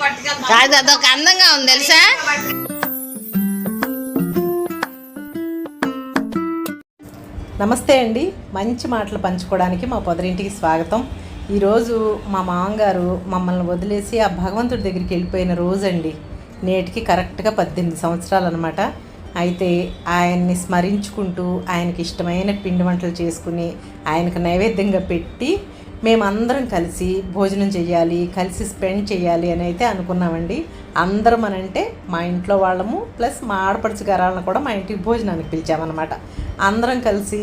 కాదు అదొక అందంగా ఉంది తెలుసా? నమస్తే అండి. మంచి మాటలు పంచుకోవడానికి మా పొదరింటికి స్వాగతం. ఈరోజు మా మామగారు మమ్మల్ని వదిలేసి ఆ భగవంతుడి దగ్గరికి వెళ్ళిపోయిన రోజండి. నేటికి కరెక్ట్గా పద్దెనిమిది సంవత్సరాలు అనమాట అయితే ఆయన్ని స్మరించుకుంటూ ఆయనకి ఇష్టమైన పిండి వంటలు చేసుకుని ఆయనకు నైవేద్యంగా పెట్టి మేమందరం కలిసి భోజనం చేయాలి కలిసి స్పెండ్ చేయాలి అని అయితే అనుకున్నామండి. అందరం అని అంటే మా ఇంట్లో వాళ్ళము ప్లస్ మా ఆడపడుచు గారాలను కూడా మా ఇంటికి భోజనానికి పిలిచామన్నమాట. అందరం కలిసి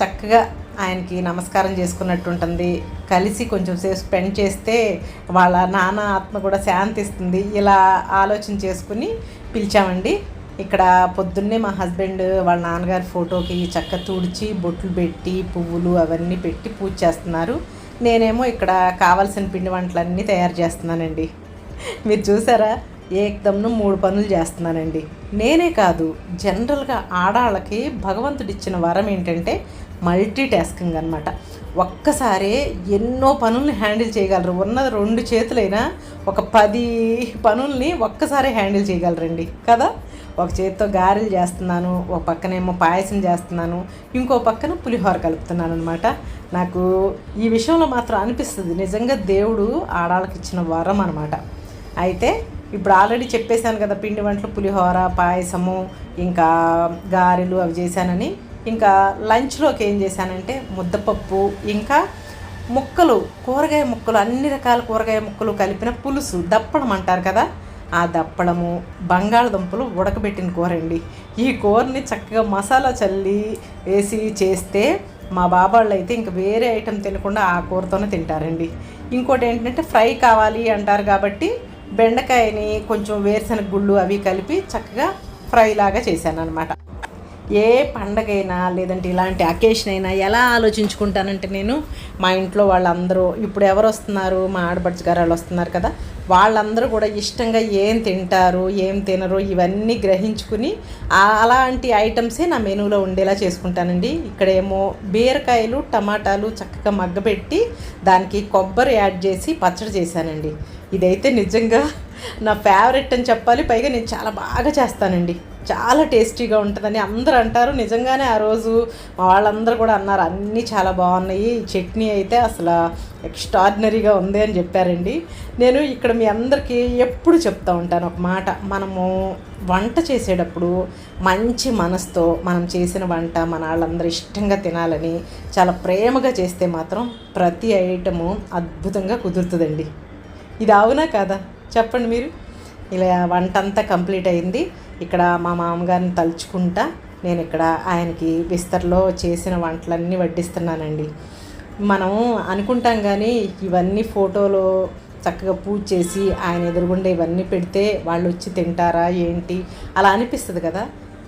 చక్కగా ఆయనకి నమస్కారం చేసుకున్నట్టు ఉంటుంది కలిసి కొంచెం సేపు స్పెండ్ చేస్తే వాళ్ళ నాన్న ఆత్మ కూడా శాంతిస్తుంది. ఇలా ఆలోచన చేసుకుని పిలిచామండి. ఇక్కడ పొద్దున్నే మా హస్బెండ్ వాళ్ళ నాన్నగారి ఫోటోకి చక్క తుడిచి బొట్లు పెట్టి పువ్వులు అవన్నీ పెట్టి పూజ చేస్తున్నారు. నేనేమో ఇక్కడ కావాల్సిన పిండి వంటలన్నీ తయారు చేస్తున్నానండి. మీరు చూసారా? ఏకదమ్ను మూడు పనులు చేస్తున్నానండి. నేనే కాదు జనరల్గా ఆడాళ్ళకి భగవంతుడిచ్చిన వరం ఏంటంటే మల్టీ టాస్కింగ్ అనమాట ఒక్కసారే ఎన్నో పనుల్ని హ్యాండిల్ చేయగలరు. ఉన్న రెండు చేతులైనా ఒక పది పనుల్ని ఒక్కసారే హ్యాండిల్ చేయగలరండి. కదా? ఒక చేతితో గారెలు చేస్తున్నాను ఒక పక్కనేమో పాయసం చేస్తున్నాను ఇంకో పక్కన పులిహోర కలుపుతున్నాను అనమాట నాకు ఈ విషయంలో మాత్రం అనిపిస్తుంది. నిజంగా దేవుడు ఆడాళ్ళకి ఇచ్చిన వరం అనమాట అయితే ఇప్పుడు ఆల్రెడీ చెప్పేశాను కదా పిండి వంటలు పులిహోర పాయసము ఇంకా గారెలు అవి చేశానని. ఇంకా లంచ్లోకి ఏం చేశానంటే ముద్దపప్పు ఇంకా ముక్కలు కూరగాయ ముక్కలు అన్ని రకాల కూరగాయ ముక్కలు కలిపిన పులుసు దప్పడం అంటారు కదా. ఆ దప్పడము బంగాళదుంపలు ఉడకబెట్టిన కూర అండి ఈ కూరని చక్కగా మసాలా చల్లి వేసి చేస్తే మా బాబాళ్ళు అయితే ఇంక వేరే ఐటెం తినకుండా ఆ కూరతోనే తింటారండి. ఇంకోటి ఏంటంటే ఫ్రై కావాలి అంటారు కాబట్టి బెండకాయని కొంచెం వేరుశనగ గుళ్ళు అవి కలిపి చక్కగా ఫ్రై లాగా చేశాను అనమాట ఏ పండగైనా లేదంటే ఇలాంటి అకేషన్ అయినా ఎలా ఆలోచించుకుంటానంటే నేను మా ఇంట్లో వాళ్ళందరూ ఇప్పుడు ఎవరు వస్తున్నారు? మా ఆడపడుచు గారు వాళ్ళు వస్తున్నారు కదా వాళ్ళందరూ కూడా ఇష్టంగా ఏం తింటారు ఏం తినరు ఇవన్నీ గ్రహించుకుని అలాంటి ఐటమ్సే నా మెనూలో ఉండేలా చేసుకుంటానండి. ఇక్కడేమో బీరకాయలు టమాటాలు చక్కగా మగ్గబెట్టి దానికి కొబ్బరి యాడ్ చేసి పచ్చడి చేశానండి. ఇదైతే నిజంగా నా ఫేవరెట్ అని చెప్పాలి పైగా నేను చాలా బాగా చేస్తానండి. చాలా టేస్టీగా ఉంటుందని అందరూ అంటారు. నిజంగానే ఆ రోజు మా వాళ్ళందరూ కూడా అన్నారు అన్నీ చాలా బాగున్నాయి. చట్నీ అయితే అసలు ఎక్స్ట్రాడినరీగా ఉంది అని చెప్పారండి. నేను ఇక్కడ మీ అందరికీ ఎప్పుడు చెప్తా ఉంటాను ఒక మాట. మనము వంట చేసేటప్పుడు మంచి మనసుతో మనం చేసిన వంట మన వాళ్ళందరూ ఇష్టంగా తినాలని చాలా ప్రేమగా చేస్తే మాత్రం ప్రతి ఐటము అద్భుతంగా కుదురుతుందండి. ఇది అవునా కాదా? చెప్పండి మీరు. ఇలా వంట అంతా కంప్లీట్ అయింది. ఇక్కడ మా మామగారిని తలుచుకుంటా నేను ఇక్కడ ఆయనకి బిస్తర్లో చేసిన వంటలన్నీ వడ్డిస్తున్నానండి. మనం అనుకుంటాం కానీ ఇవన్నీ ఫోటోలో చక్కగా పూజ చేసి ఆయన ఎదురుగుండా ఇవన్నీ పెడితే వాళ్ళు వచ్చి తింటారా ఏంటి? అలా అనిపిస్తుంది కదా.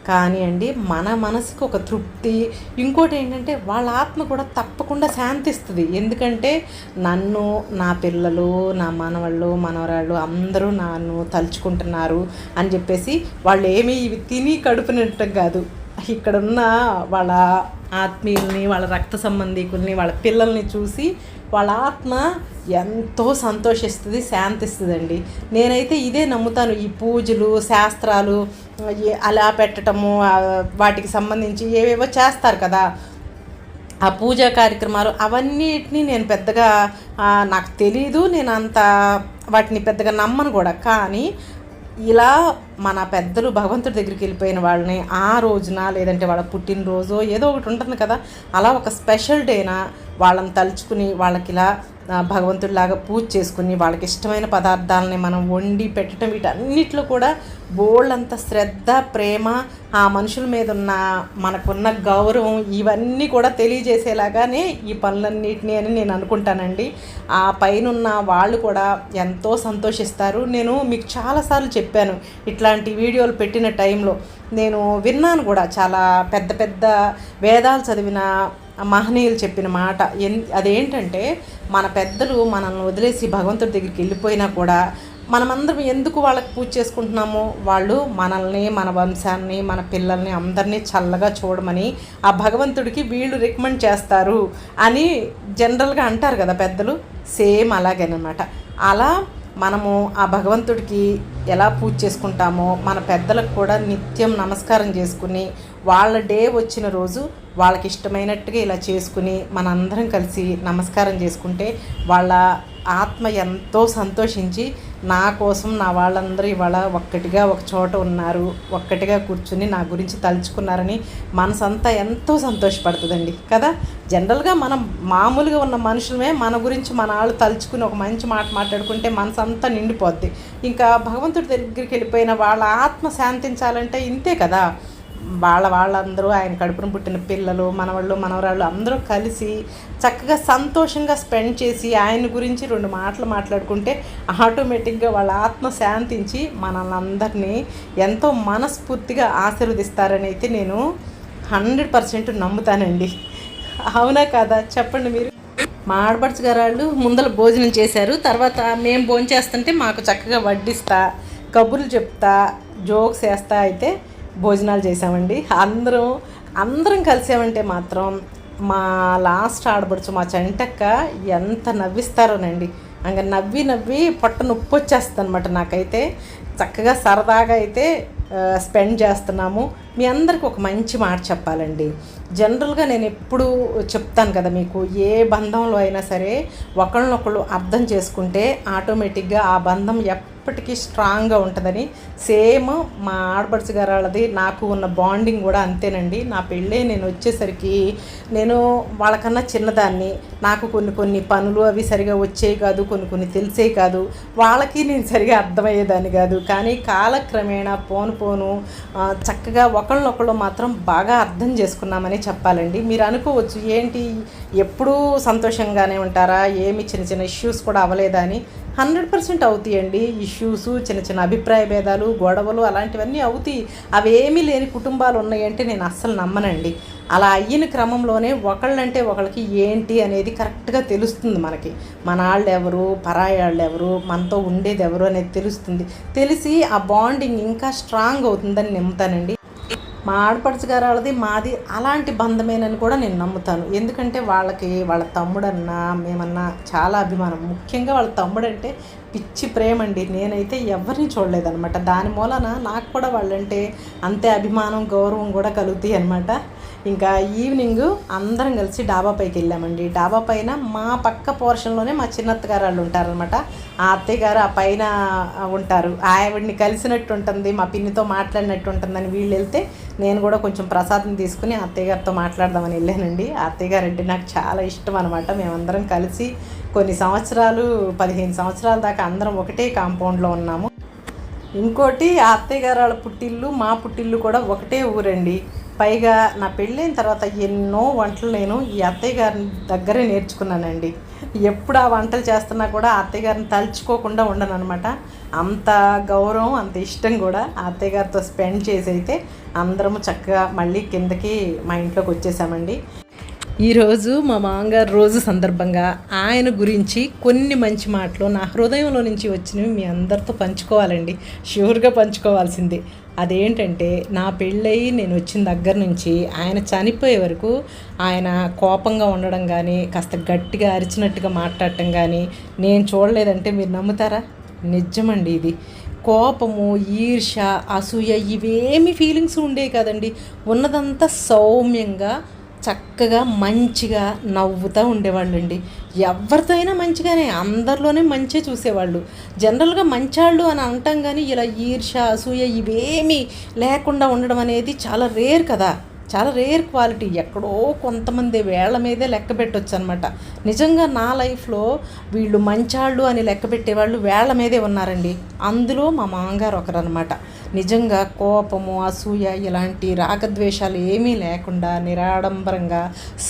కానీ అండి మన మనసుకు ఒక తృప్తి. ఇంకోటి ఏంటంటే వాళ్ళ ఆత్మ కూడా తప్పకుండా శాంతిస్తుంది. ఎందుకంటే నన్ను నా పిల్లలు నా మనవాళ్ళు మనవరాళ్ళు అందరూ నన్ను తలుచుకుంటున్నారు అని చెప్పేసి వాళ్ళు ఏమీ ఇవి తిని కడుపునట్టం కాదు. ఇక్కడున్న వాళ్ళ ఆత్మీయుల్ని వాళ్ళ రక్త సంబంధికుల్ని వాళ్ళ పిల్లల్ని చూసి వాళ్ళ ఆత్మ ఎంతో సంతోషిస్తుంది శాంతిస్తుందండి. నేనైతే ఇదే నమ్ముతాను. ఈ పూజలు శాస్త్రాలు అలా పెట్టడము వాటికి సంబంధించి ఏవేవో చేస్తారు కదా. ఆ పూజా కార్యక్రమాలు అవన్నిటిని నేను పెద్దగా నాకు తెలీదు నేను అంత వాటిని పెద్దగా నమ్మను కూడా. కానీ ఇలా మన పెద్దలు భగవంతుడి దగ్గరికి వెళ్ళిపోయిన వాళ్ళని ఆ రోజున లేదంటే వాళ్ళ పుట్టినరోజు ఏదో ఒకటి ఉంటుంది కదా. అలా ఒక స్పెషల్ డేనా వాళ్ళని తలుచుకుని వాళ్ళకి ఇలా భగవంతుడిలాగా పూజ చేసుకుని వాళ్ళకి ఇష్టమైన పదార్థాలని మనం వండి పెట్టడం వీటన్నిటిలో కూడా బోళ్ళంత శ్రద్ధ ప్రేమ ఆ మనుషుల మీద ఉన్న మనకున్న గౌరవం ఇవన్నీ కూడా తెలియజేసేలాగానే ఈ పనులన్నిటిని అని నేను అనుకుంటానండి. ఆ పైనున్న వాళ్ళు కూడా ఎంతో సంతోషిస్తారు. నేను మీకు చాలాసార్లు చెప్పాను ఇట్లాంటి వీడియోలు పెట్టిన టైంలో. నేను విన్నాను కూడా చాలా పెద్ద పెద్ద వేదాలు చదివిన మహనీయులు చెప్పిన మాట ఎన్ అదేంటంటే మన పెద్దలు మనల్ని వదిలేసి భగవంతుడి దగ్గరికి వెళ్ళిపోయినా కూడా మనమందరం ఎందుకు వాళ్ళకి పూజ చేసుకుంటున్నామో వాళ్ళు మనల్ని మన వంశాన్ని మన పిల్లల్ని అందరినీ చల్లగా చూడమని ఆ భగవంతుడికి వీళ్ళు రికమెండ్ చేస్తారు అని జనరల్గా అంటారు కదా పెద్దలు. సేమ్ అలాగేనమాట. అలా మనము ఆ భగవంతుడికి ఎలా పూజ చేసుకుంటామో మన పెద్దలకు కూడా నిత్యం నమస్కారం చేసుకుని వాళ్ళ డే వచ్చిన రోజు వాళ్ళకి ఇష్టమైనట్టుగా ఇలా చేసుకుని మనందరం కలిసి నమస్కారం చేసుకుంటే వాళ్ళ ఆత్మ ఎంతో సంతోషించి నా కోసం నా వాళ్ళందరూ ఇవాళ ఒక్కటిగా ఒక చోట ఉన్నారు ఒక్కటిగా కూర్చుని నా గురించి తలుచుకున్నారని మనసంతా ఎంతో సంతోషపడుతుందండి కదా? జనరల్గా మనం మామూలుగా ఉన్న మనుషులమే మన గురించి మన వాళ్ళు తలుచుకుని ఒక మంచి మాట మాట్లాడుకుంటే మనసంతా నిండిపోద్ది. ఇంకా భగవంతుడి దగ్గరికి వెళ్ళిపోయిన వాళ్ళ ఆత్మ శాంతించాలంటే ఇంతే కదా? వాళ్ళ వాళ్ళందరూ ఆయన కడుపున పుట్టిన పిల్లలు మనవాళ్ళు మనవరాళ్ళు అందరూ కలిసి చక్కగా సంతోషంగా స్పెండ్ చేసి ఆయన గురించి రెండు మాటలు మాట్లాడుకుంటే ఆటోమేటిక్గా వాళ్ళ ఆత్మ శాంతించి మనల్ని అందరినీ ఎంతో మనస్ఫూర్తిగా ఆశీర్వదిస్తారని అయితే నేను హండ్రెడ్ పర్సెంట్ నమ్ముతానండి. అవునా కాదా? చెప్పండి మీరు. మా ఆడపడుచు గారు ముందర భోజనం చేశారు తర్వాత మేము భోజనం చేస్తుంటే మాకు చక్కగా వడ్డిస్తా కబుర్లు చెప్తా జోక్స్ వేస్తా అయితే భోజనాలు చేసామండి అందరం అందరం కలిసామంటే మాత్రం మా లాస్ట్ ఆడబడుచు మా చెంటక్క ఎంత నవ్విస్తారోనండి. అంగా నవ్వి నవ్వి పొట్ట నొప్పి వచ్చేస్తుంది అనమాట నాకైతే. చక్కగా సరదాగా అయితే స్పెండ్ చేస్తున్నాము. మీ అందరికి ఒక మంచి మాట చెప్పాలండి. జనరల్గా నేను ఎప్పుడు చెప్తాను కదా మీకు ఏ బంధంలో అయినా సరే ఒకళ్ళనొకళ్ళు అర్థం చేసుకుంటే ఆటోమేటిక్గా ఆ బంధం ఎప్పటికీ స్ట్రాంగ్గా ఉంటుందని సేమ్ మా ఆడపడుచు గారు వాళ్ళది నాకు ఉన్న బాండింగ్ కూడా అంతేనండి. నా పెళ్ళే నేను వచ్చేసరికి నేను వాళ్ళకన్నా చిన్నదాన్ని. నాకు కొన్ని కొన్ని పనులు అవి సరిగా వచ్చేవి కాదు కొన్ని కొన్ని తెలిసేవి కాదు. వాళ్ళకి నేను సరిగా అర్థమయ్యేదాన్ని కాదు. కానీ కాలక్రమేణా పోను పోను చక్కగా ఒకళ్ళనొకళ్ళు మాత్రం బాగా అర్థం చేసుకున్నామని చెప్పాలండి. మీరు అనుకోవచ్చు ఏంటి ఎప్పుడూ సంతోషంగానే ఉంటారా ఏమి చిన్న చిన్న ఇష్యూస్ కూడా అవ్వలేదా అని. హండ్రెడ్ పర్సెంట్ అవుతాయండి. ఇష్యూస్ చిన్న చిన్న అభిప్రాయ భేదాలు గొడవలు అలాంటివన్నీ అవుతాయి. అవేమీ లేని కుటుంబాలు ఉన్నాయంటే నేను అస్సలు నమ్మనండి. అలా అయిన క్రమంలోనే ఒకళ్ళంటే ఒకళ్ళకి ఏంటి అనేది కరెక్ట్గా తెలుస్తుంది మనకి. మన వాళ్ళు ఎవరు పరాయి వాళ్ళు ఎవరు మనతో ఉండేది ఎవరు అనేది తెలుస్తుంది. తెలిసి ఆ బాండింగ్ ఇంకా స్ట్రాంగ్ అవుతుందని నమ్ముతానండి. మా ఆడపడుచు గారు వాళ్ళది మాది అలాంటి బంధమేనని కూడా నేను నమ్ముతాను. ఎందుకంటే వాళ్ళకి వాళ్ళ తమ్ముడన్నా మేమన్నా చాలా అభిమానం. ముఖ్యంగా వాళ్ళ తమ్ముడంటే పిచ్చి ప్రేమ అండి నేనైతే ఎవరిని చూడలేదన్నమాట. దాని మూలన నాకు కూడా వాళ్ళంటే అంతే అభిమానం గౌరవం కూడా కలుగుతాయి అనమాట ఇంకా ఈవినింగ్ అందరం కలిసి డాబా పైకి వెళ్ళామండి. డాబా పైన మా పక్క పోర్షన్లోనే మా చిన్నత్తగారు వాళ్ళు ఉంటారనమాట ఆ అత్తయ్య గారు ఆ పైన ఉంటారు. ఆవిడ్ని కలిసినట్టు ఉంటుంది మా పిన్నితో మాట్లాడినట్టు ఉంటుందని వీళ్ళు వెళ్తే నేను కూడా కొంచెం ప్రసాదం తీసుకుని ఆ అత్తయ్య గారితో మాట్లాడదామని వెళ్ళానండి. అత్తయ్య గారు అంటే నాకు చాలా ఇష్టం అనమాట మేమందరం కలిసి కొన్ని సంవత్సరాలు పదిహేను సంవత్సరాల దాకా అందరం ఒకటే కాంపౌండ్లో ఉన్నాము. ఇంకోటి ఆ అత్తయ్య గారు వాళ్ళ పుట్టిల్లు మా పుట్టిల్లు కూడా ఒకటే ఊరండి. పైగా నా పెళ్ళైన తర్వాత ఎన్నో వంటలు నేను ఈ అత్తయ్య గారి దగ్గరే నేర్చుకున్నానండి. ఎప్పుడు ఆ వంటలు చేస్తున్నా కూడా అత్తయ్య గారిని తలుచుకోకుండా ఉండను అనమాట అంత గౌరవం అంత ఇష్టం కూడా అత్తయ్య గారితో స్పెండ్ చేసి అయితే అందరము చక్కగా మళ్ళీ కిందకి మా ఇంట్లోకి వచ్చేసామండి. ఈరోజు మా మామగారు రోజు సందర్భంగా ఆయన గురించి కొన్ని మంచి మాటలు నా హృదయంలో నుంచి వచ్చినవి మీ అందరితో పంచుకోవాలండి. షూర్గా పంచుకోవాల్సిందే. అదేంటంటే నా పెళ్ళయి నేను వచ్చిన దగ్గర నుంచి ఆయన చనిపోయే వరకు ఆయన కోపంగా ఉండడం కానీ కాస్త గట్టిగా అరిచినట్టుగా మాట్లాడటం కానీ నేను చూడలేదంటే మీరు నమ్ముతారా? నిజమండి ఇది. కోపము ఈర్ష అసూయ ఇవేమి ఫీలింగ్స్ ఉండేవి కదండి. ఉన్నదంతా సౌమ్యంగా చక్కగా మంచిగా నవ్వుతూ ఉండేవాళ్ళండి. ఎవరితో అయినా మంచిగానే అందరిలోనే మంచి చూసేవాళ్ళు. జనరల్గా మంచాళ్ళు అని అంటాం కానీ ఇలా ఈర్ష అసూయ ఇవేమీ లేకుండా ఉండడం అనేది చాలా రేర్ కదా. చాలా రేర్ క్వాలిటీ ఎక్కడో కొంతమంది వేళ్ళ మీదే లెక్క పెట్టొచ్చు అనమాట నిజంగా నా లైఫ్లో వీళ్ళు మంచాళ్ళు అని లెక్క పెట్టేవాళ్ళు వేళ్ళ మీదే ఉన్నారండి. అందులో మా మామగారు ఒకరనమాట. నిజంగా కోపము అసూయ ఇలాంటి రాగద్వేషాలు ఏమీ లేకుండా నిరాడంబరంగా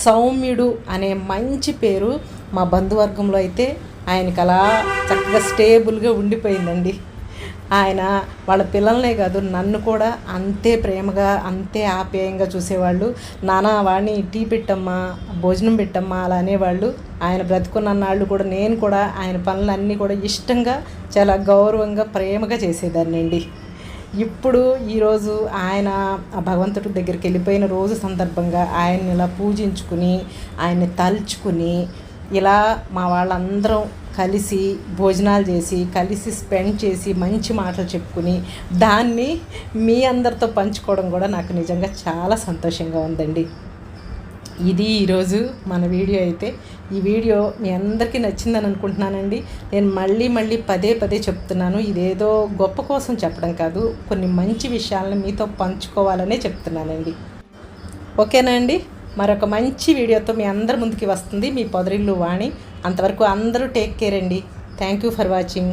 సౌమ్యుడు అనే మంచి పేరు మా బంధువర్గంలో అయితే ఆయనకి అలా చక్కగా స్టేబుల్గా ఉండిపోయిందండి. ఆయన వాళ్ళ పిల్లలనే కాదు నన్ను కూడా అంతే ప్రేమగా అంతే ఆప్యాయంగా చూసేవాళ్ళు. నానా వాడిని టీ పెట్టమ్మా భోజనం పెట్టమ్మా అలా అనేవాళ్ళు. ఆయన బ్రతుకున్న నాళ్ళు కూడా నేను కూడా ఆయన పనులన్నీ కూడా ఇష్టంగా చాలా గౌరవంగా ప్రేమగా చేసేదాన్ని అండి ఇప్పుడు ఈరోజు ఆయన ఆ భగవంతుడి దగ్గరికి వెళ్ళిపోయిన రోజు సందర్భంగా ఆయన్ని ఇలా పూజించుకుని ఆయన్ని తలుచుకుని ఇలా మా వాళ్ళందరం కలిసి భోజనాలు చేసి కలిసి స్పెండ్ చేసి మంచి మాటలు చెప్పుకుని దాన్ని మీ అందరితో పంచుకోవడం కూడా నాకు నిజంగా చాలా సంతోషంగా ఉందండి. ఇది ఈరోజు మన వీడియో అయితే. ఈ వీడియో మీ అందరికీ నచ్చిందని అనుకుంటున్నానండి. నేను మళ్ళీ మళ్ళీ పదే పదే చెప్తున్నాను. ఇదేదో గొప్ప కోసం చెప్పడం కాదు. కొన్ని మంచి విషయాలను మీతో పంచుకోవాలనే చెప్తున్నానండి. ఓకేనా అండి? మరొక మంచి వీడియోతో మీ అందరి ముందుకి వస్తుంది మీ పొదరిల్లు వాణి. అంతవరకు అందరూ టేక్ కేర్ అండి. Thank you for watching